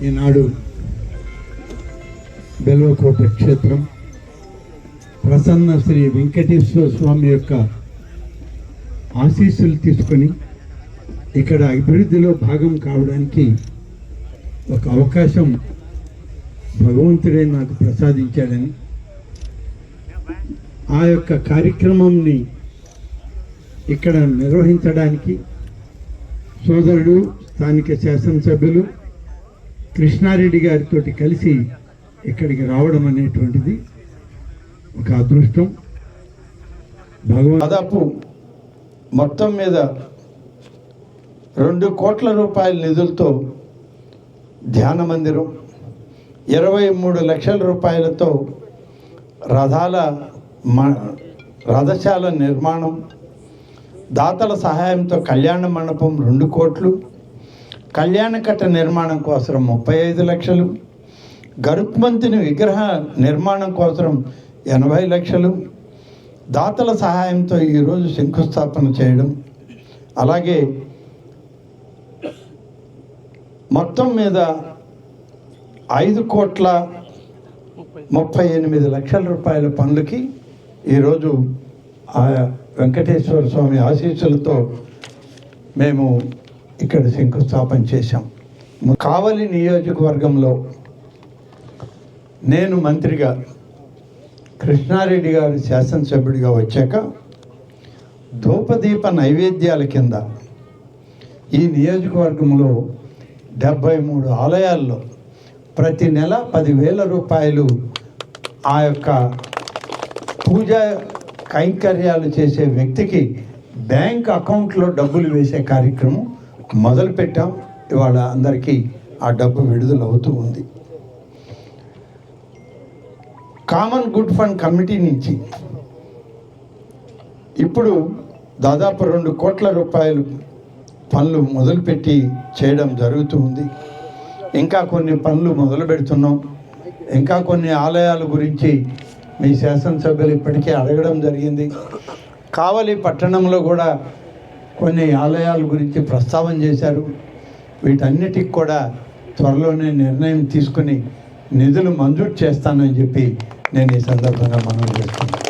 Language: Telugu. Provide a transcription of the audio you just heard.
ఈనాడు బెల్వకోట క్షేత్రం ప్రసన్న శ్రీ వెంకటేశ్వర స్వామి యొక్క ఆశీస్సులు తీసుకొని ఇక్కడ అభివృద్ధిలో భాగం కావడానికి ఒక అవకాశం భగవంతుడే నాకు ప్రసాదించాడని ఆ యొక్క కార్యక్రమంని ఇక్కడ నిర్వహించడానికి సోదరుడు స్థానిక శాసనసభ్యులు కృష్ణారెడ్డి గారితో కలిసి ఇక్కడికి రావడం అనేటువంటిది ఒక అదృష్టం. భగవాన్ దాదాపు మొత్తం మీద రెండు కోట్ల రూపాయల నిధులతో ధ్యాన మందిరం. ఇరవై మూడు లక్షల రూపాయలతో రథాల మ రథశాల నిర్మాణం. దాతల సహాయంతో కళ్యాణ మండపం రెండు కోట్లు. కళ్యాణకట్ట నిర్మాణం కోసం ముప్పై ఐదు లక్షలు. గరుత్మంతుని విగ్రహ నిర్మాణం కోసం ఎనభై లక్షలు. దాతల సహాయంతో ఈరోజు శంకుస్థాపన చేయడం. అలాగే మొత్తం మీద ఐదు కోట్ల ముప్పై ఎనిమిది లక్షల రూపాయల పనులకి ఈరోజు ఆ వెంకటేశ్వర స్వామి ఆశీస్సులతో మేము ఇక్కడ శంకుస్థాపన చేశాం. కావలి నియోజకవర్గంలో నేను మంత్రిగా కృష్ణారెడ్డి గారు శాసనసభ్యుడిగా వచ్చాక ధూపదీప నైవేద్యాల కింద ఈ నియోజకవర్గంలో డెబ్భై మూడు ఆలయాల్లో ప్రతి నెల పదివేల రూపాయలు ఆ యొక్క పూజా కైంకర్యాలు చేసే వ్యక్తికి బ్యాంక్ అకౌంట్లో డబ్బులు వేసే కార్యక్రమం మొదలుపెట్టాం. ఇవాళ అందరికీ ఆ డబ్బు విడుదల అవుతూ ఉంది. కామన్ గుడ్ ఫండ్ కమిటీ నుంచి ఇప్పుడు దాదాపు రెండు కోట్ల రూపాయలు పనులు మొదలుపెట్టి చేయడం జరుగుతూ ఉంది ఇంకా కొన్ని పనులు మొదలు పెడుతున్నాం. ఇంకా కొన్ని ఆలయాల గురించి మీ శాసనసభ్యులు ఇప్పటికే అడగడం జరిగింది. కావలి పట్టణంలో కూడా కొన్ని ఆలయాల గురించి ప్రస్తావన చేశారు. వీటన్నిటికి కూడా త్వరలోనే నిర్ణయం తీసుకుని నిధులు మంజూరు చేస్తానని చెప్పి నేను ఈ సందర్భంగా మనం చేస్తున్నాను.